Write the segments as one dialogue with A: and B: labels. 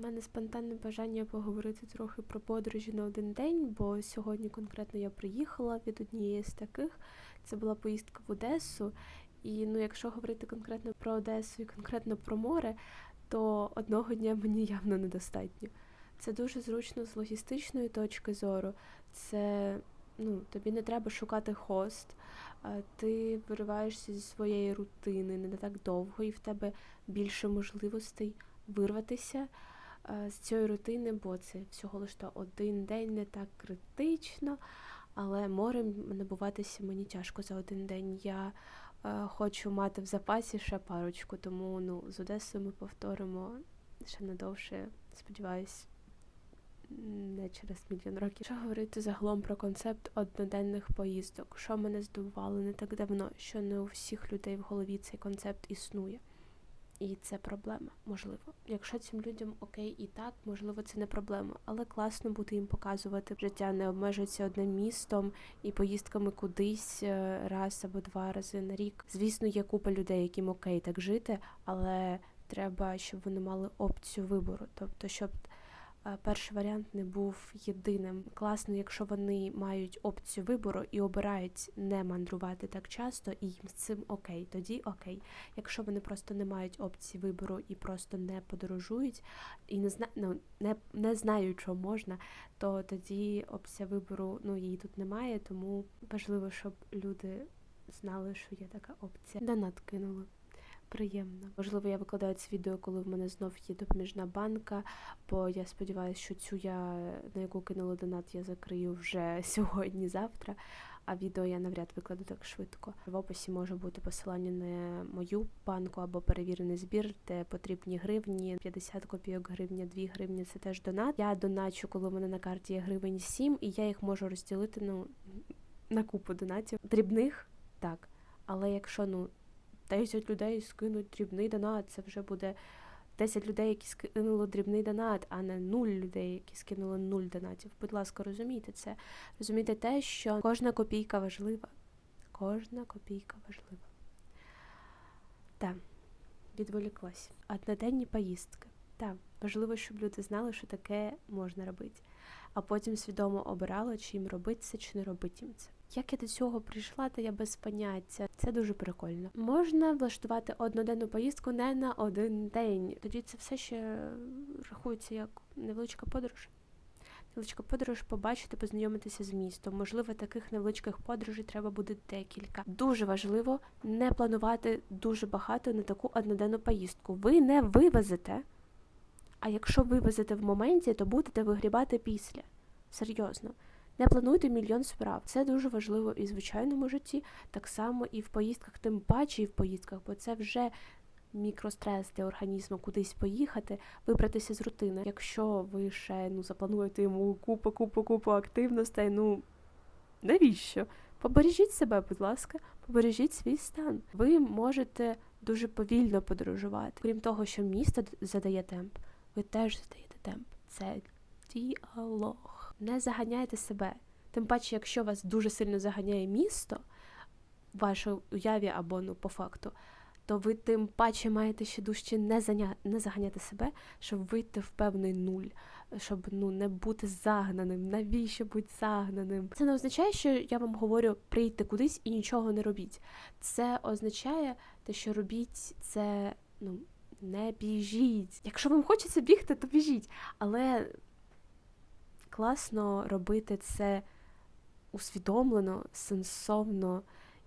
A: мене спонтанне бажання поговорити трохи про подорожі на один день, бо сьогодні конкретно я приїхала від однієї з таких. Це була поїздка в Одесу. І ну, якщо говорити конкретно про Одесу і конкретно про море, то одного дня мені явно недостатньо. Це дуже зручно з логістичної точки зору. Це ну, тобі не треба шукати хост, ти вириваєшся зі своєї рутини не так довго, і в тебе більше можливостей вирватися з цієї рутини, бо це всього лише один день не так критично. Але морем набуватися мені тяжко за один день. Я е, хочу мати в запасі ще парочку, тому ну, з Одесою ми повторимо ще надовше, сподіваюсь, не через мільйон років. Що говорити загалом про концепт одноденних поїздок? Що мене здивувало не так давно, що не у всіх людей в голові цей концепт існує. І це проблема, можливо. Якщо цим людям окей і так, можливо, це не проблема, але класно буде їм показувати. Життя не обмежується одним містом і поїздками кудись е, раз або два рази на рік. Звісно, є купа людей, яким окей так жити, але треба, щоб вони мали опцію вибору, тобто, щоб перший варіант не був єдиним. Класно, якщо вони мають опцію вибору і обирають не мандрувати так часто, і їм з цим окей, тоді окей. Якщо вони просто не мають опції вибору і просто не подорожують, і не зна... ну, не, не знають, що можна, то тоді опція вибору ну її тут немає, тому важливо, щоб люди знали, що є така опція. Донат кинули. Приємно. Можливо, я викладаю це відео, коли в мене знов є допоміжна банка, бо я сподіваюся, що цю я на яку кинула донат, я закрию вже сьогодні-завтра. А відео я навряд викладу так швидко. В описі може бути посилання на мою банку або перевірений збір, де потрібні гривні, 50 копійок гривня, 2 гривні це теж донат. Я доначу, коли в мене на карті є гривень 7, і я їх можу розділити ну, на купу донатів. Дрібних так. Але якщо ну 10 людей скинуть дрібний донат, це вже буде 10 людей, які скинули дрібний донат, а не 0 людей, які скинули 0 донатів. Будь ласка, розумійте це. Розумійте те, що кожна копійка важлива. Кожна копійка важлива. Так, відволіклась. Одноденні поїздки. Так, важливо, щоб люди знали, що таке можна робити. А потім свідомо обирали, чи їм робити це, чи не робити їм це. Як я до цього прийшла, то я без поняття. Це дуже прикольно. Можна влаштувати одноденну поїздку не на один день. Тоді це все ще рахується як невеличка подорож. Невеличка подорож побачити, познайомитися з містом. Можливо, таких невеличких подорожей треба буде декілька. Дуже важливо не планувати дуже багато на таку одноденну поїздку. Ви не вивезете. А якщо вивезете в моменті, то будете вигрібати після. Серйозно. Не плануйте мільйон справ. Це дуже важливо і в звичайному житті, так само і в поїздках, тим паче і в поїздках, бо це вже мікрострес для організму кудись поїхати, вибратися з рутини. Якщо ви ще ну, заплануєте йому купу, купу, купу активностей, ну навіщо? Побережіть себе, будь ласка, побережіть свій стан. Ви можете дуже повільно подорожувати. Крім того, що місто задає темп, ви теж задаєте темп. Це діалог. Не заганяйте себе. Тим паче, якщо вас дуже сильно заганяє місто, в вашій уяві або ну по факту, то ви тим паче маєте ще дужче не заня... не заганяти себе, щоб вийти в певний нуль, щоб ну не бути загнаним. Навіщо бути загнаним? Це не означає, що я вам говорю прийти кудись і нічого не робіть. Це означає те, що робіть це ну не біжіть. Якщо вам хочеться бігти, то біжіть. Але класно робити це усвідомлено, сенсовно.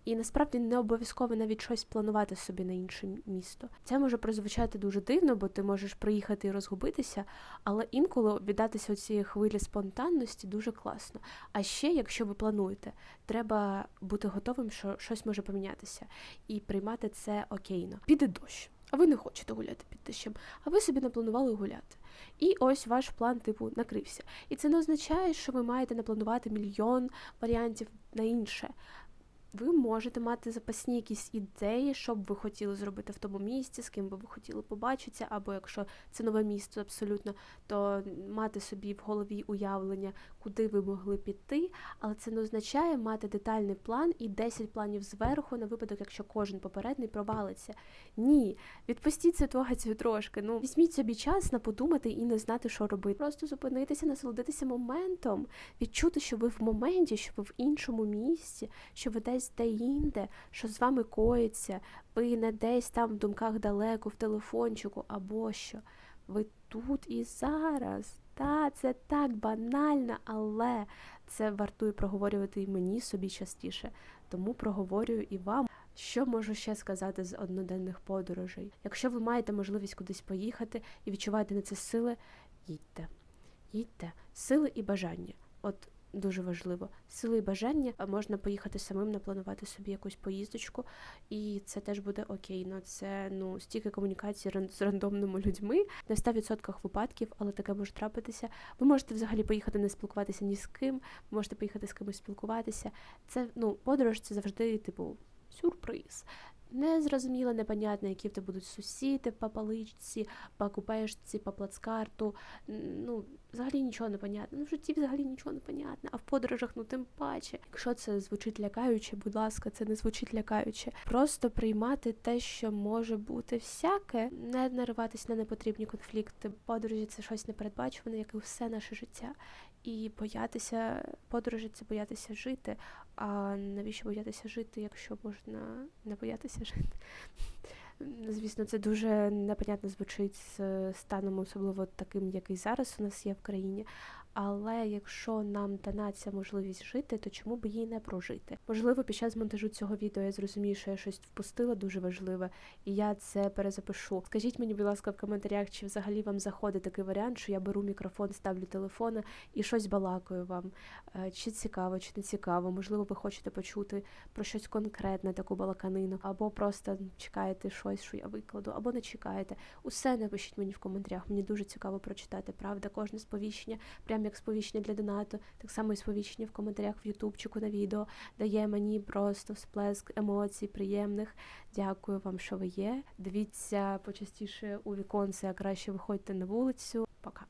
A: І насправді не обов'язково навіть щось планувати собі на інше місто. Це може прозвучати дуже дивно, бо ти можеш приїхати і розгубитися, але інколи віддатися цієї хвилі спонтанності дуже класно. А ще, якщо ви плануєте, треба бути готовим, що щось може помінятися, і приймати це окейно. Піде дощ, а ви не хочете гуляти під дощем, а ви собі напланували гуляти. І ось ваш план, типу, накрився. І це не означає, що ви маєте напланувати мільйон варіантів на інше. Ви можете мати запасні якісь ідеї, що б ви хотіли зробити в тому місці, з ким би ви хотіли побачитися, або якщо це нове місто абсолютно, то мати собі в голові уявлення, куди ви могли піти, але це не означає мати детальний план і 10 планів зверху на випадок, якщо кожен попередній провалиться. Ні, відпустіть ситуацію трошки. Ну візьміть собі час на подумати і не знати, що робити. Просто зупинитися, насолодитися моментом, відчути, що ви в моменті, що ви в іншому місці, що ви десь де-інде, що з вами коїться, ви не десь там в думках далеко, в телефончику або що. Ви тут і зараз. Та, це так банально, але це вартує проговорювати і мені собі частіше. Тому проговорюю і вам. Що можу ще сказати з одноденних подорожей? Якщо ви маєте можливість кудись поїхати і відчуваєте на це сили, їдьте. Їдьте, сили і бажання. От дуже важливо. Сили і бажання можна поїхати самим, напланувати собі якусь поїздочку, і це теж буде окейно. Це ну стільки комунікацій ран- з рандомними людьми в 100% випадків, але таке може трапитися. Ви можете взагалі поїхати не спілкуватися ні з ким, можете поїхати з кимось спілкуватися. Це ну подорож, це завжди типу сюрприз. Незрозуміло, непонятно, які в тебе будуть сусіди по паличці, по купешці, по плацкарту. Ну, взагалі нічого не понятно. Ну, в житті взагалі нічого не понятно, а в подорожах, ну тим паче. Якщо це звучить лякаюче, будь ласка, це не звучить лякаюче. Просто приймати те, що може бути всяке, не нариватись на непотрібні конфлікти. Подорожі це щось непередбачуване, як і все наше життя. І боятися подорожі це боятися жити. А навіщо боятися жити, якщо можна не боятися жити? Звісно, це дуже непонятно звучить з станом, особливо таким, який зараз у нас є в країні. Але якщо нам дана ця можливість жити, то чому б її не прожити? Можливо, під час монтажу цього відео я зрозумію, що я щось впустила дуже важливе, і я це перезапишу. Скажіть мені, будь ласка, в коментарях, чи взагалі вам заходить такий варіант, що я беру мікрофон, ставлю телефона і щось балакаю вам. Е, Чи цікаво, чи не цікаво? Можливо, ви хочете почути про щось конкретне, таку балаканину, або просто чекаєте щось, що я викладу, або не чекаєте. Усе напишіть мені в коментарях. Мені дуже цікаво прочитати. Правда, кожне сповіщення, прям як сповіщення для донату, так само і сповіщення в коментарях в Ютубчику на відео дає мені просто всплеск емоцій приємних. Дякую вам, що ви є. Дивіться почастіше у віконце, а краще виходьте на вулицю. Пока.